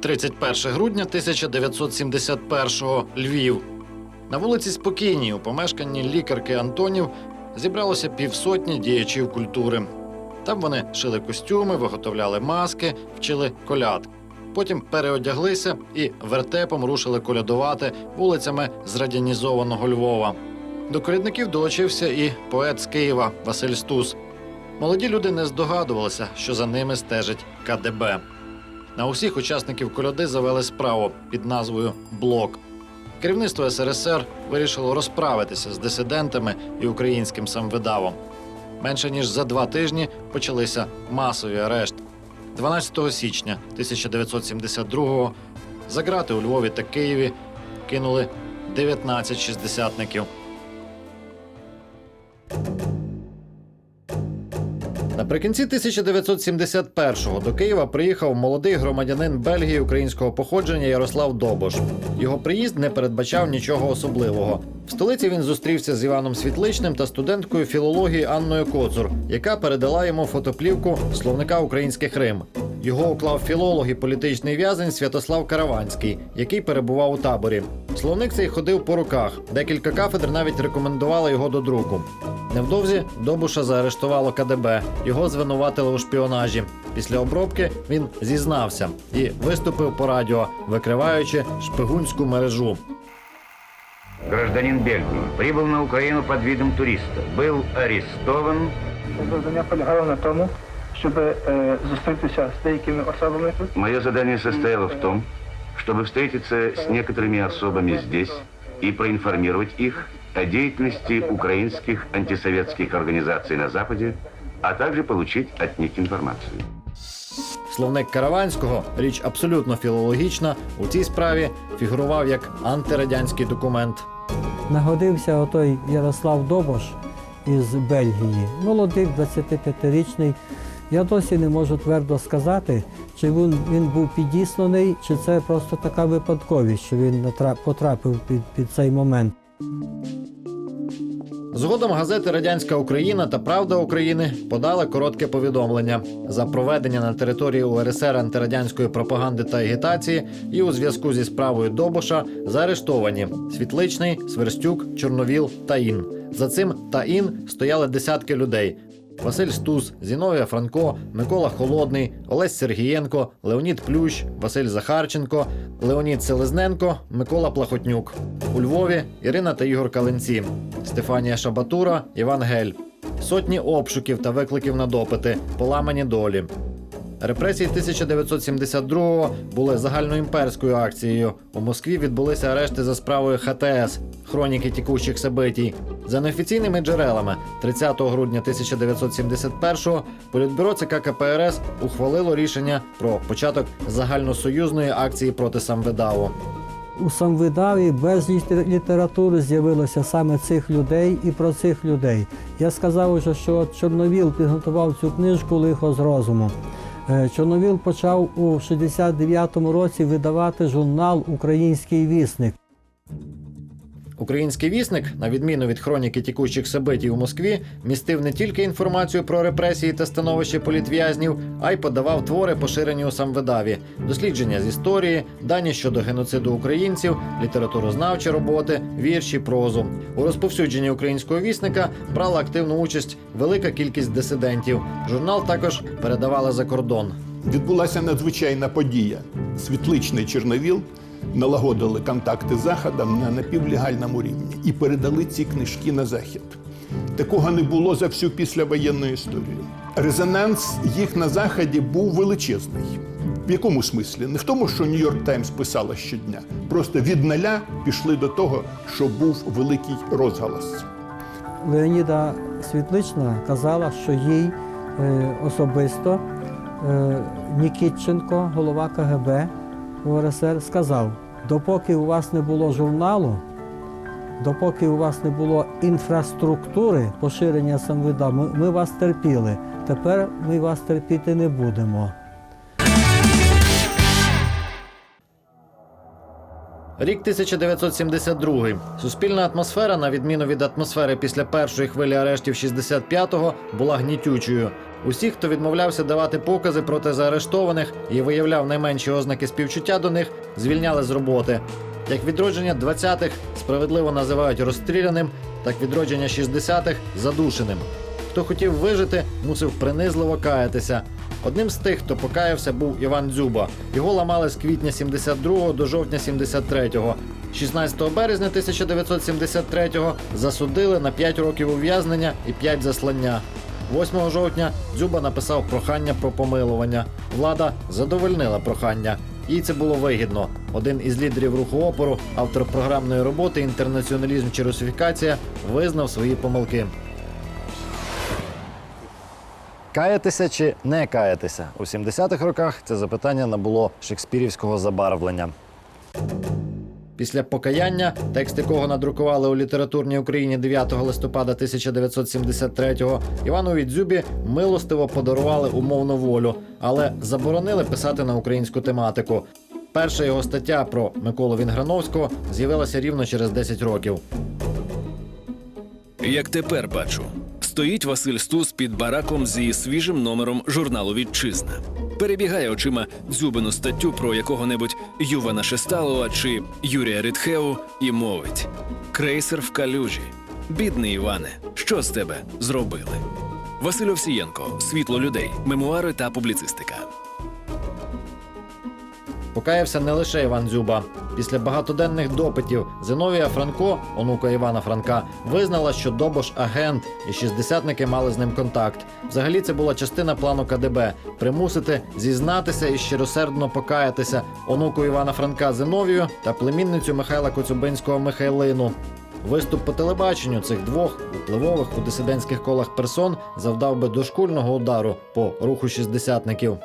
31 грудня 1971-го. Львів. На вулиці Спокійній у помешканні лікарки Антонів зібралося півсотні діячів культури. Там вони шили костюми, виготовляли маски, вчили коляд. Потім переодяглися і вертепом рушили колядувати вулицями зрадянізованого Львова. До колядників долучився і поет з Києва Василь Стус. Молоді люди не здогадувалися, що за ними стежить КДБ. На усіх учасників коляди завели справу під назвою Блок. Керівництво СРСР вирішило розправитися з дисидентами і українським самвидавом. Менше ніж за два тижні почалися масові арешти. 12 січня 1972-го за грати у Львові та Києві кинули 19 шістдесятників. Наприкінці 1971-го до Києва приїхав молодий громадянин Бельгії українського походження Ярослав Добош. Його приїзд не передбачав нічого особливого. В столиці він зустрівся з Іваном Світличним та студенткою філології Анною Коцур, яка передала йому фотоплівку словника українських Рим. Його уклав філолог і політичний в'язень Святослав Караванський, який перебував у таборі. Словник цей ходив по руках. Декілька кафедр навіть рекомендували його до друку. Невдовзі Добуша заарештувало КДБ. Його звинуватили у шпіонажі. Після обробки він зізнався і виступив по радіо, викриваючи шпигунську мережу. Гражданин Бельгии прибыл на Украину под видом туриста. Был арестован. Завдання полягало на тому, щоб е, зустрітися з деякими особами тут. Мое задание состояло в том, чтобы встретиться с некоторыми особами здесь и проинформировать их о деятельности украинских антисоветских организаций на Западе, а также получить от них информацию. Словник Караванського, річ абсолютно філологічна, у цій справі фігурував як антирадянський документ. Нагодився отой Ярослав Добош із Бельгії, молодий, 25-річний. Я досі не можу твердо сказати, чи він, він був підісланий, чи це просто така випадковість, що він потрапив під, під цей момент. Згодом газети Радянська Україна та Правда України подали коротке повідомлення за проведення на території УРСР антирадянської пропаганди та агітації і у зв'язку зі справою Добоша заарештовані Світличний, Сверстюк, Чорновіл та Ін. За цим та Ін стояли десятки людей. Василь Стус, Зіновія Франко, Микола Холодний, Олесь Сергієнко, Леонід Плющ, Василь Захарченко, Леонід Селезненко, Микола Плахотнюк. У Львові Ірина та Ігор Каленці, Стефанія Шабатура, Іван Гель. Сотні обшуків та викликів на допити, поламані долі. Репресії 1972-го були загальноімперською акцією. У Москві відбулися арешти за справою ХТС хроніки тікущих собитій. За неофіційними джерелами, 30 грудня 1971-го політбюро ЦК КПРС ухвалило рішення про початок загальносоюзної акції проти самвидаву. У самвидаві безліч літератури з'явилося саме цих людей і про цих людей. Я сказав уже, що Чорновіл підготував цю книжку Лихо з розуму. Е, Чорновіл почав у 69-му році видавати журнал Український вісник. Український вісник, на відміну від хроніки тікущих собитій у Москві, містив не тільки інформацію про репресії та становище політв'язнів, а й подавав твори, поширені у самвидаві, дослідження з історії, дані щодо геноциду українців, літературознавчі роботи, вірші, прозу. У розповсюдженні українського вісника брала активну участь велика кількість дисидентів. Журнал також передавали за кордон. відбулася надзвичайна подія. Світличний Чорновіл налагодили контакти з Заходом на напівлегальному рівні і передали ці книжки на Захід. Такого не було за всю післявоєнну історію. Резонанс їх на Заході був величезний. В якому смислі? Не в тому, що Нью-Йорк Таймс писала щодня. Просто від нуля пішли до того, що був великий розголос. Леоніда Світлична казала, що їй е, особисто е, Нікітченко, голова КГБ УРСР, сказав: допоки у вас не було журналу, допоки у вас не було інфраструктури поширення самвида, ми, ми вас терпіли. Тепер ми вас терпіти не будемо. Рік 1972. Суспільна атмосфера, на відміну від атмосфери після першої хвилі арештів 65-го, була гнітючою. Усі, хто відмовлявся давати покази проти заарештованих і виявляв найменші ознаки співчуття до них, звільняли з роботи. Як відродження 20-х справедливо називають розстріляним, так відродження 60-х задушеним. Хто хотів вижити, мусив принизливо каятися. Одним з тих, хто покаявся, був Іван Дзюба. Його ламали з квітня 72 до жовтня 73-го. 16 березня 1973-го засудили на 5 років ув'язнення і 5 заслання. 8 жовтня Дзюба написав прохання про помилування. Влада задовольнила прохання. Їй це було вигідно. Один із лідерів руху опору, автор програмної роботи Інтернаціоналізм чи русифікація, визнав свої помилки. Каятися чи не каятися? У 70-х роках це запитання набуло шекспірівського забарвлення. Після покаяння, текст якого надрукували у літературній Україні 9 листопада 1973-го, Іванові Дзюбі милостиво подарували умовну волю, але заборонили писати на українську тематику. Перша його стаття про Миколу Вінграновського з'явилася рівно через 10 років. Як тепер бачу, стоїть Василь Стус під бараком зі свіжим номером журналу Вітчизна. Перебігає очима дзюбину статтю про якого-небудь Ювана Шесталова чи Юрія Ритхеу і мовить: Крейсер в калюжі. Бідний Іване, що з тебе зробили? Василь Овсієнко, світло людей, мемуари та публіцистика. Покаявся не лише Іван Дзюба. Після багатоденних допитів Зиновія Франко, онука Івана Франка, визнала, що Добош агент і шістдесятники мали з ним контакт. Взагалі, це була частина плану КДБ примусити зізнатися і щиросердно покаятися онуку Івана Франка Зиновію та племінницю Михайла Коцюбинського Михайлину. Виступ по телебаченню цих двох впливових у дисидентських колах персон завдав би дошкульного удару по руху шістдесятників.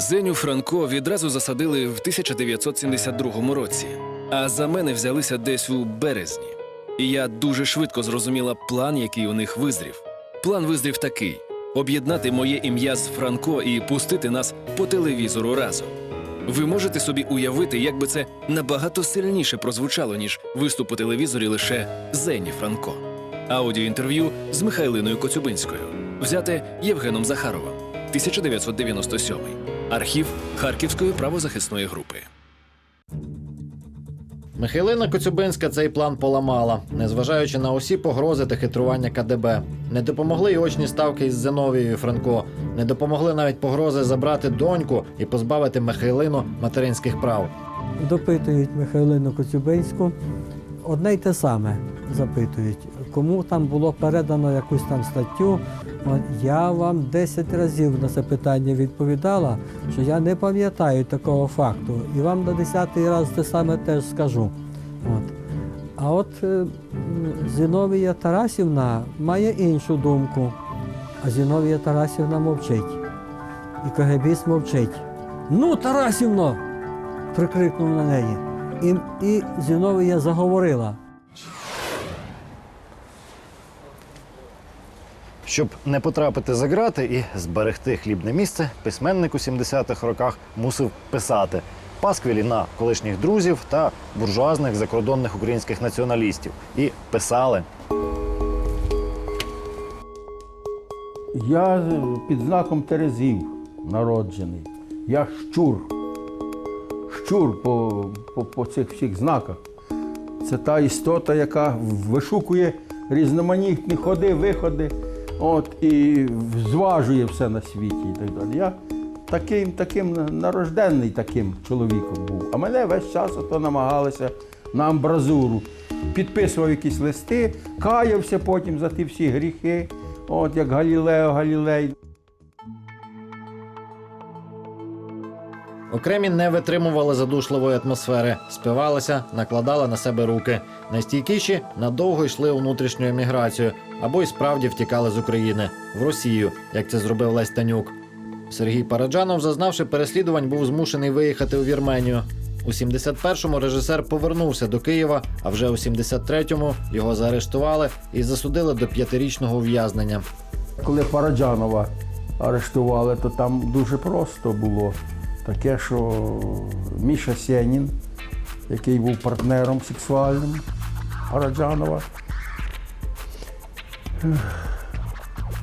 Зеню Франко відразу засадили в 1972 році, а за мене взялися десь у березні. І я дуже швидко зрозуміла план, який у них визрів. План визрів такий: об'єднати моє ім'я з Франко і пустити нас по телевізору разом. Ви можете собі уявити, як би це набагато сильніше прозвучало, ніж виступ у телевізорі лише Зені Франко. Аудіоінтерв'ю з Михайлиною Коцюбинською, взяте Євгеном Захаровим, 1997. Архів Харківської правозахисної групи. Михайлина Коцюбинська цей план поламала, незважаючи на усі погрози та хитрування КДБ. Не допомогли й очні ставки із Зиновією Франко. Не допомогли навіть погрози забрати доньку і позбавити Михайлину материнських прав. Допитують Михайлину Коцюбинську. Одне й те саме запитують, кому там було передано якусь там статтю. Я вам 10 разів на це питання відповідала, що я не пам'ятаю такого факту. І вам на 10-й раз те саме теж скажу. От. А от е, Зіновія Тарасівна має іншу думку. А Зіновія Тарасівна мовчить. І КГБіст мовчить. Ну, Тарасівно! прикрикнув на неї. І, і Зіновія заговорила. Щоб не потрапити за грати і зберегти хлібне місце, письменник у 70-х роках мусив писати пасквілі на колишніх друзів та буржуазних закордонних українських націоналістів. І писали. Я під знаком Терезів народжений. Я щур. Щур по, по, по цих всіх знаках. Це та істота, яка вишукує різноманітні ходи, виходи, от, і зважує все на світі і так далі. Я таким, таким нарожденний таким чоловіком був. А мене весь час ото намагалися на амбразуру. Підписував якісь листи, каявся потім за ті всі гріхи, от як Галілео Галілей. Окремі не витримували задушливої атмосфери, спивалися, накладали на себе руки. Найстійкіші надовго йшли у внутрішню еміграцію або й справді втікали з України в Росію, як це зробив Лесь Танюк. Сергій Параджанов, зазнавши переслідувань, був змушений виїхати у Вірменію. У 71-му режисер повернувся до Києва, а вже у 73-му його заарештували і засудили до п'ятирічного ув'язнення. Коли Параджанова арештували, то там дуже просто було. Таке, що Міша Сєнін, який був партнером сексуальним Параджанова.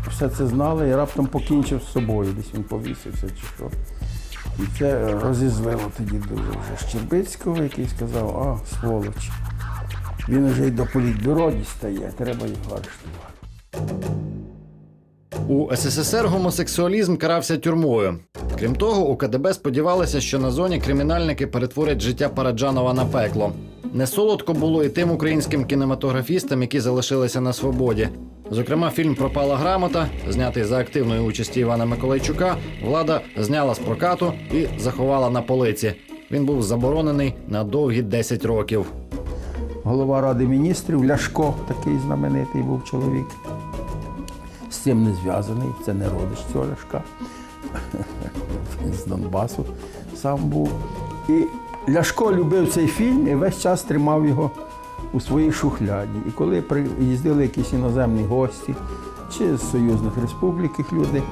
Все це знали і раптом покінчив з собою, десь він повісився чи що. І це розізлило тоді дуже вже Щербицького, який сказав, а, сволоч, він вже й до політбюро дістає, треба його арештувати. У СССР гомосексуалізм карався тюрмою. Крім того, у КДБ сподівалися, що на зоні кримінальники перетворять життя Параджанова на пекло. Не солодко було і тим українським кінематографістам, які залишилися на свободі. Зокрема, фільм Пропала грамота, знятий за активної участі Івана Миколайчука, влада зняла з прокату і заховала на полиці. Він був заборонений на довгі 10 років. голова Ради міністрів Ляшко, такий знаменитий був чоловік. З цим не зв'язаний, це не родич цього Ляшка. З Донбасу сам був. І Ляшко любив цей фільм і весь час тримав його у своїй шухляді. І коли приїздили якісь іноземні гості чи з союзних республік люди,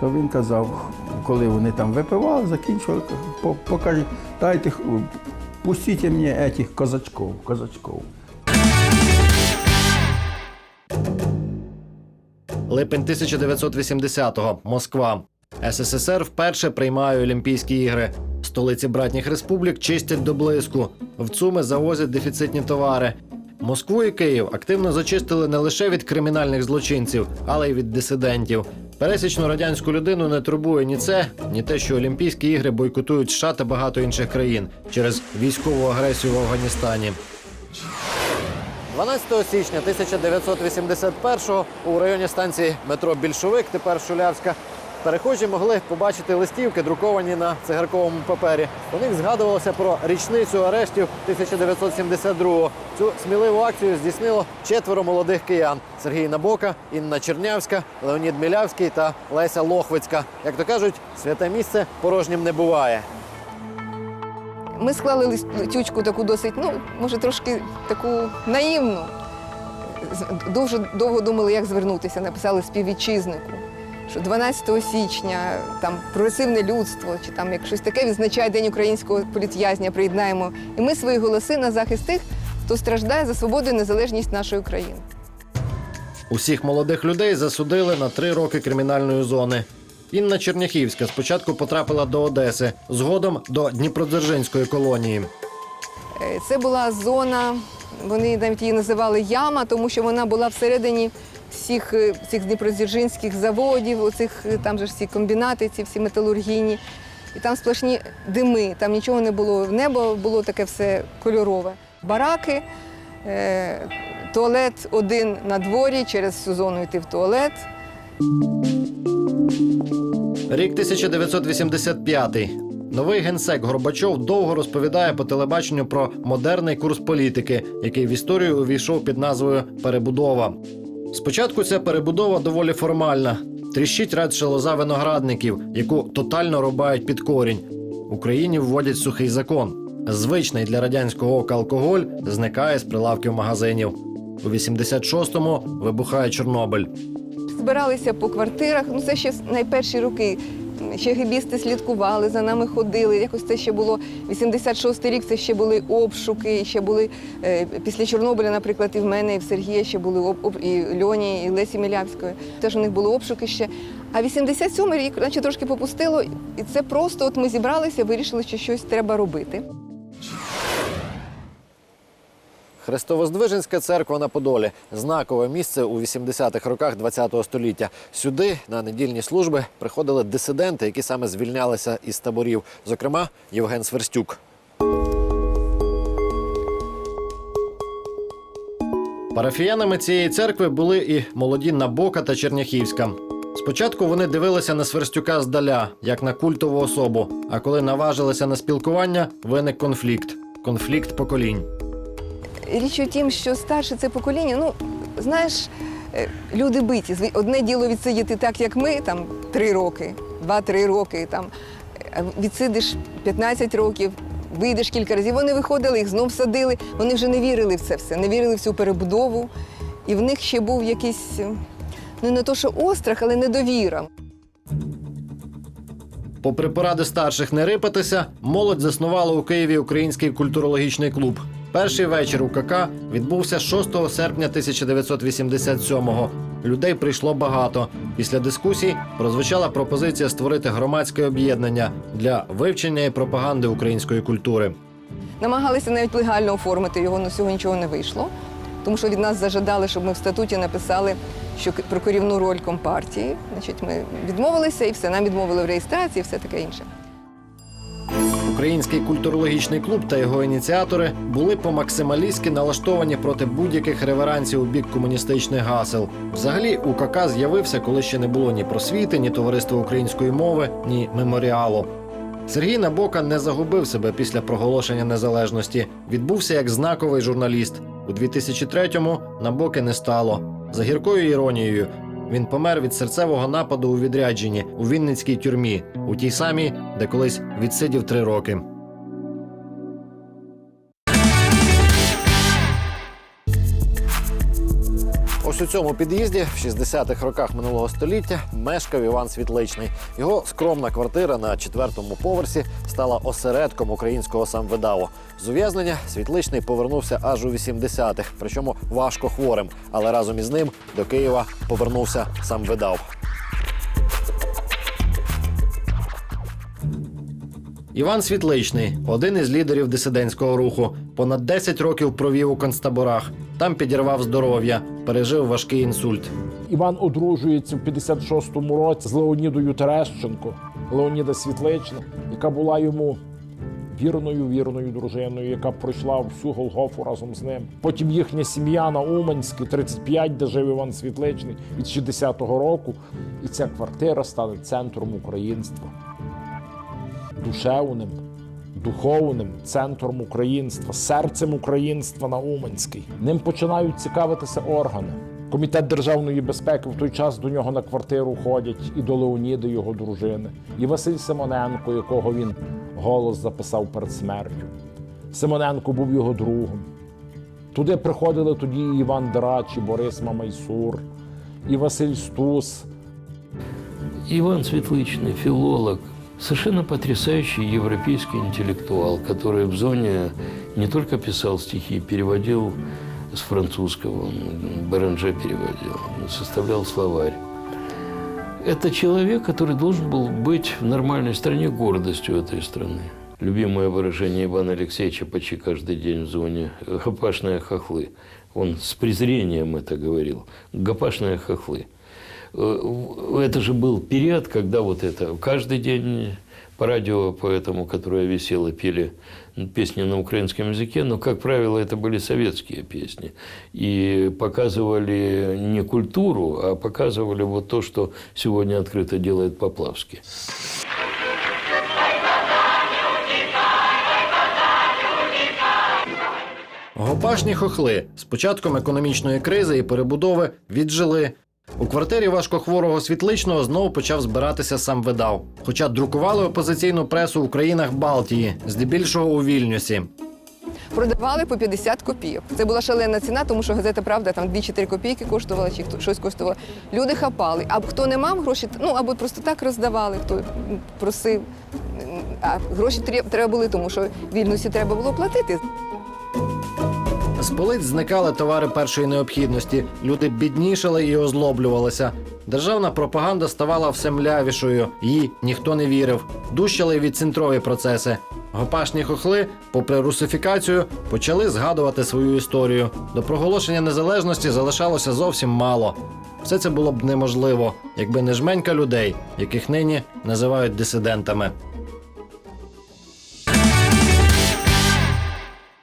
то він казав, коли вони там випивали, закінчували, по- покаже, дайте, пустіть мені этих козачков, козачков. Липень 1980-го. Москва. СССР вперше приймає Олімпійські ігри. Столиці братніх республік чистять до блиску. В ЦУМи завозять дефіцитні товари. Москву і Київ активно зачистили не лише від кримінальних злочинців, але й від дисидентів. Пересічну радянську людину не турбує ні це, ні те, що Олімпійські ігри бойкотують США та багато інших країн через військову агресію в Афганістані. 12 січня 1981-го у районі станції метро Більшовик, тепер Шулявська, перехожі могли побачити листівки, друковані на цигарковому папері. У них згадувалося про річницю арештів 1972-го. Цю сміливу акцію здійснило четверо молодих киян: Сергій Набока, Інна Чернявська, Леонід Мілявський та Леся Лохвицька. Як то кажуть, святе місце порожнім не буває. Ми склали лист- тючку таку досить, ну, може, трошки таку наївну. Дуже довго думали, як звернутися. Написали співвітчизнику, що 12 січня там прогресивне людство, чи там як щось таке відзначає День українського політв'язня, приєднаємо. І ми свої голоси на захист тих, хто страждає за свободу і незалежність нашої країни. Усіх молодих людей засудили на три роки кримінальної зони. Інна Черняхівська спочатку потрапила до Одеси, згодом до Дніпродзержинської колонії. Е, Це була зона, вони навіть її називали яма, тому що вона була всередині всіх е, цих дніпродзержинських заводів, оцих е, там же ж всі комбінати, ці всі металургійні. І там сплошні дими, там нічого не було. Небо було таке все кольорове. Бараки, е, туалет один на дворі, через всю зону йти в туалет. Рік 1985. Новий генсек Горбачов довго розповідає по телебаченню про модерний курс політики, який в історію увійшов під назвою Перебудова. Спочатку ця перебудова доволі формальна. Тріщить радше лоза виноградників, яку тотально рубають під корінь. В Україні вводять сухий закон. Звичний для радянського ока алкоголь зникає з прилавків магазинів. У 86-му вибухає Чорнобиль. збиралися по квартирах. Ну, це ще найперші роки. Ще гібісти слідкували, за нами ходили. Якось це ще було 86-й рік, це ще були обшуки, ще були е, після Чорнобиля, наприклад, і в мене, і в Сергія ще були і Льоні, і Лесі Мілявської. Теж у них були обшуки ще. А 87-й рік, наче трошки попустило, і це просто от ми зібралися, вирішили, що щось треба робити. Христовоздвиженська церква на Подолі знакове місце у 80-х роках ХХ століття. Сюди на недільні служби приходили дисиденти, які саме звільнялися із таборів, зокрема Євген Сверстюк. Парафіянами цієї церкви були і молоді Набока та Черняхівська. Спочатку вони дивилися на Сверстюка здаля, як на культову особу. А коли наважилися на спілкування, виник конфлікт конфлікт поколінь. Річ у тім, що старше це покоління, ну знаєш, е, люди биті. Одне діло відсидіти так, як ми, там три роки, два-три роки, там е, відсидиш 15 років, вийдеш кілька разів. Вони виходили, їх знов садили. Вони вже не вірили в це все, не вірили в цю перебудову. І в них ще був якийсь, е, ну не то, що острах, але недовіра. Попри поради старших не рипатися, молодь заснувала у Києві український культурологічний клуб. Перший вечір у КК відбувся 6 серпня 1987-го. Людей прийшло багато. Після дискусій прозвучала пропозиція створити громадське об'єднання для вивчення і пропаганди української культури. Намагалися навіть легально оформити його, але з цього нічого не вийшло. Тому що від нас зажадали, щоб ми в статуті написали, що про керівну роль компартії. Значить, ми відмовилися і все, нам відмовили в реєстрації, і все таке інше. Український культурологічний клуб та його ініціатори були по-максималістськи налаштовані проти будь-яких реверансів у бік комуністичних гасел. Взагалі, УКК з'явився, коли ще не було ні просвіти, ні товариства української мови, ні меморіалу. Сергій Набока не загубив себе після проголошення незалежності. Відбувся як знаковий журналіст. У 2003-му Набоки не стало. За гіркою іронією, він помер від серцевого нападу у відрядженні у Вінницькій тюрмі, у тій самій, де колись відсидів три роки. Ось у цьому під'їзді в 60-х роках минулого століття мешкав Іван Світличний. Його скромна квартира на четвертому поверсі стала осередком українського самвидаву. З ув'язнення Світличний повернувся аж у 80-х, причому важко хворим. Але разом із ним до Києва повернувся сам видав. Іван Світличний один із лідерів дисидентського руху. Понад 10 років провів у концтаборах. Там підірвав здоров'я, пережив важкий інсульт. Іван одружується в 56-му році з Леонідою Терещенко, Леоніда Світлична, яка була йому вірною, вірною дружиною, яка пройшла всю Голгофу разом з ним. Потім їхня сім'я на Уманській, 35, де жив Іван Світличний від 60-го року. І ця квартира стане центром українства, душевним, духовним центром українства, серцем українства на Уманській. Ним починають цікавитися органи. Комітет державної безпеки в той час до нього на квартиру ходять і до Леоніда, його дружини, і Василь Симоненко, якого він голос записав перед смертю. Симоненко був його другом. Туди приходили тоді і Іван Драч, і Борис Мамайсур, і Василь Стус, Иван Светлычный, филолог, совершенно потрясающий европейский интеллектуал, который в зоне не только писал стихи, переводил с французского, он Беренже переводил, составлял словарь. Это человек, который должен был быть в нормальной стране гордостью этой страны. Любимое выражение Ивана Алексеевича почти каждый день в зоне – «гопашные хохлы». Он с презрением это говорил. «Гопашные хохлы». Э, Это же был период, когда вот это каждый день по радио, по этому, которое висело, пели песни на украинском языке, но, как правило, это были советские песни. И показывали не культуру, а показывали вот то, что сегодня открыто делает Поплавский. Гопашні хохли з початком економічної кризи і перебудови віджили. у квартирі важкохворого світличного знову почав збиратися сам видав. Хоча друкували опозиційну пресу у країнах Балтії, здебільшого у Вільнюсі. Продавали по 50 копійок. Це була шалена ціна, тому що газета Правда там 2-4 копійки коштувала, чи щось коштувало. Люди хапали. А хто не мав гроші, ну або просто так роздавали, хто просив. А гроші треба були, тому що в Вільнюсі треба було платити. З полиць зникали товари першої необхідності. Люди біднішали і озлоблювалися. Державна пропаганда ставала все млявішою. Їй ніхто не вірив. Дужчали відцентрові процеси. Гопашні хохли, попри русифікацію, почали згадувати свою історію. До проголошення незалежності залишалося зовсім мало. Все це було б неможливо, якби не жменька людей, яких нині називають дисидентами.